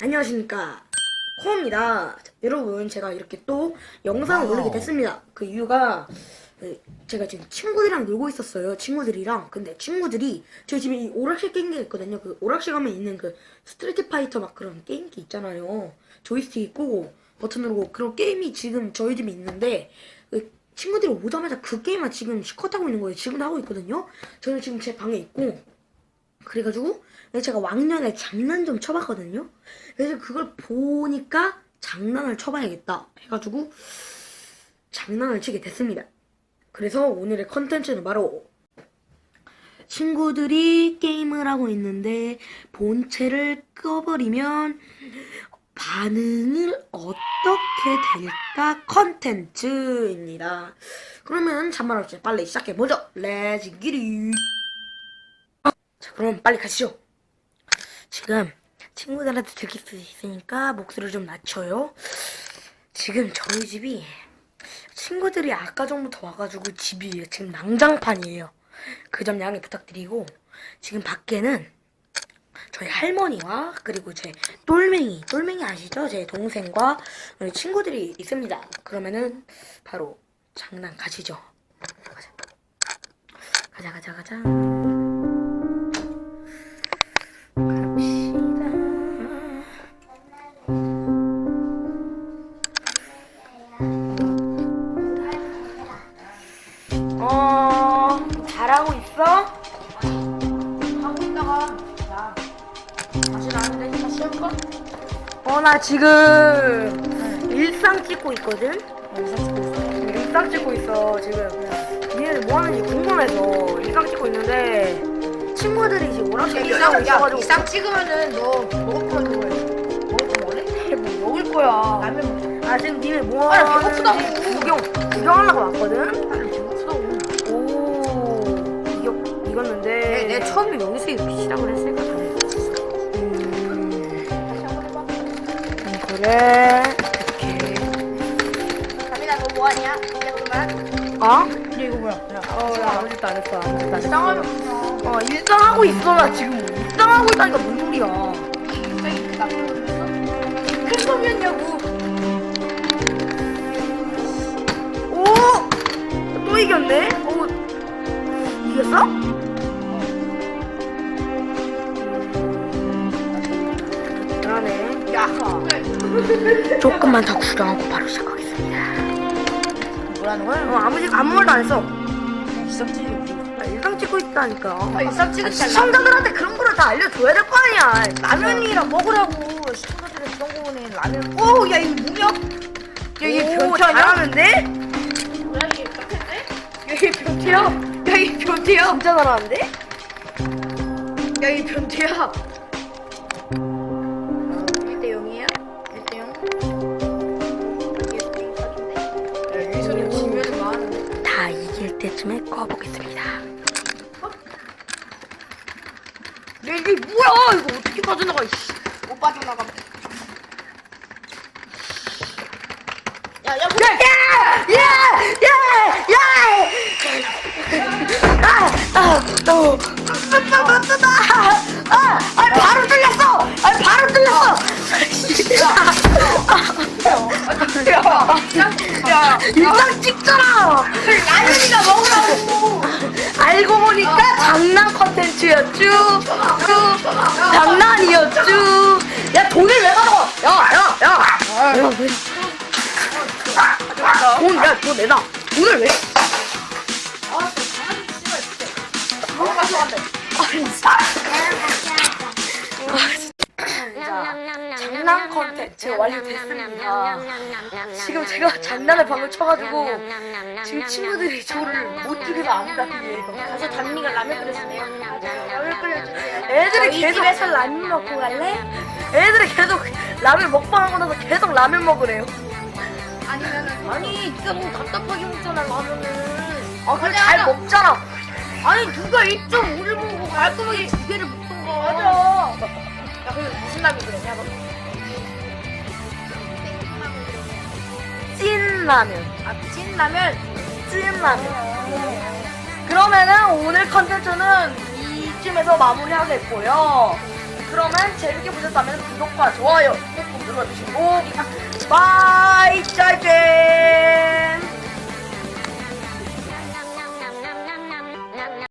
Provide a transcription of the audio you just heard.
안녕하십니까. 코입니다. 여러분 제가 이렇게 또 영상을. 올리게 됐습니다. 그 이유가 그 제가 지금 친구들이랑 놀고 있었어요. 친구들이랑. 근데 친구들이 저희 집에 이 오락실 게임기가 있거든요. 그 오락실 가면 있는 그 스트리트 파이터 막 그런 게임기 있잖아요. 조이스틱 있고 버튼 누르고 그런 게임이 지금 저희 집에 있는데 그 친구들이 오자마자 그 게임만 지금 시컷 하고 있는 거예요. 지금도 하고 있거든요. 저는 지금 제 방에 있고 그래가지고 제가 왕년에 장난 좀 쳐봤거든요. 그래서 그걸 보니까 장난을 쳐봐야겠다 해가지고 장난을 치게 됐습니다. 그래서 오늘의 컨텐츠는 바로 친구들이 게임을 하고 있는데 본체를 꺼버리면 반응을 어떻게 될까 컨텐츠입니다. 그러면 잔말 없이 빨리 시작해보죠. 렛츠 기릿! 자, 그럼 빨리 가시죠. 지금 친구들한테 들킬 수 있으니까 목소리를 좀 낮춰요. 지금 저희 집이 친구들이 아까 전부터 와가지고 집이 지금 난장판이에요. 그 점 양해 부탁드리고 지금 밖에는 저희 할머니와 그리고 제 똘맹이, 똘맹이 아시죠? 제 동생과 우리 친구들이 있습니다. 그러면은 바로 장난 가시죠. 가자. 가자, 가자, 가자. 어, 잘하고 있어? 하고 있다가 야 다시 나는데 다시 해볼까? 어, 나 지금 일상 찍고 있거든? 영상 찍고 있어 일상 찍고 있어, 지금. 얘네 뭐 하는지 궁금해서 일상 찍고 있는데, 친구들이 지금 오락실 일상 하고 야 있어가지고. 일상 찍으면은 너 먹을 거 먹어야 돼 먹을 거 먹을래? 뭐 먹을 거야. 라면 먹자 아, 지금 니네 뭐 아, 나 하는지 배고프다고. 구경, 구경하려고 왔거든? 처음에 여기서 이렇게 시작을 했으니까 좀. 음, 음, 그래. 가민아 너 뭐하냐? 이제 그만 어? 이제 이거 뭐야 야 어, 나 아무 짓도 안 했어. 아무 짓도 안 했어. 어, 일상하고 있어. 나 지금 일상하고 있다니까 뭔 소리야. 큰 놈이었냐고 오! 또 이겼네? 오, 이겼어? 조금만 더 구경하고 바로 시작하겠습니다. 뭐라는 어, 거야? 아무, 짓- 아무 말도 안 했어. 일상 찍고 나 일상 찍고 있다니까. 아, 일상 때 시청자들한테 그런 거를 다 알려줘야 될 거 아니야. 라면이랑 먹으라고 시청자들이 그런 거 보니 라면 오 야 이거 뭐냐? 야얘 오, 변태 아니야? 잘하는데? 뭐야 얘 변태인데? 야얘 변태야? 야얘 변태야? 진짜 잘하는데? 야얘 변태야? 때쯤에 꺼보겠습니다. 야 이게 뭐야 이거 어떻게 빠져나가 이씨 못 빠져나가 야 야 야! 야! 야! 아! 아! 너! 아! 아! 바로 뚫렸어! 아! 바로 뚫렸어! 야 일상 찍잖아! 라면이가 먹으라 컨텐츠였쥬. 쭈. 장난이었쥬. 야 돈을 왜 가져가? 야, 야, 야. 돈, 야, 돈 내놔. 돈을 왜? 장난 컨텐츠 완료됐습니다. 지금 제가 장난을 방금 쳐가지고 지금 친구들이 저를 못 죽여서 안 가기예요. 가서 단미가 라면 끓여주네요 라면 끓여주세요 애들이 계속 집에서 라면 먹고 갈래? 애들이 계속 라면 먹방하고 나서 계속 라면 먹으래요. 아니면은 아니 네가 너무 답답하게 먹잖아 라면은 아, 그래 잘 먹잖아. 아니 누가 1.5를 먹고 깔끔하게 두 개를 먹던가 맞아. 야 그럼 무슨 라면 그러냐 너? 라면. 아 찐라면? 찐라면. 그러면은 오늘 컨텐츠는 이쯤에서 마무리하겠고요. 그러면 재밌게 보셨다면 구독과 좋아요 꾹꾹 눌러주시고 바이 짜제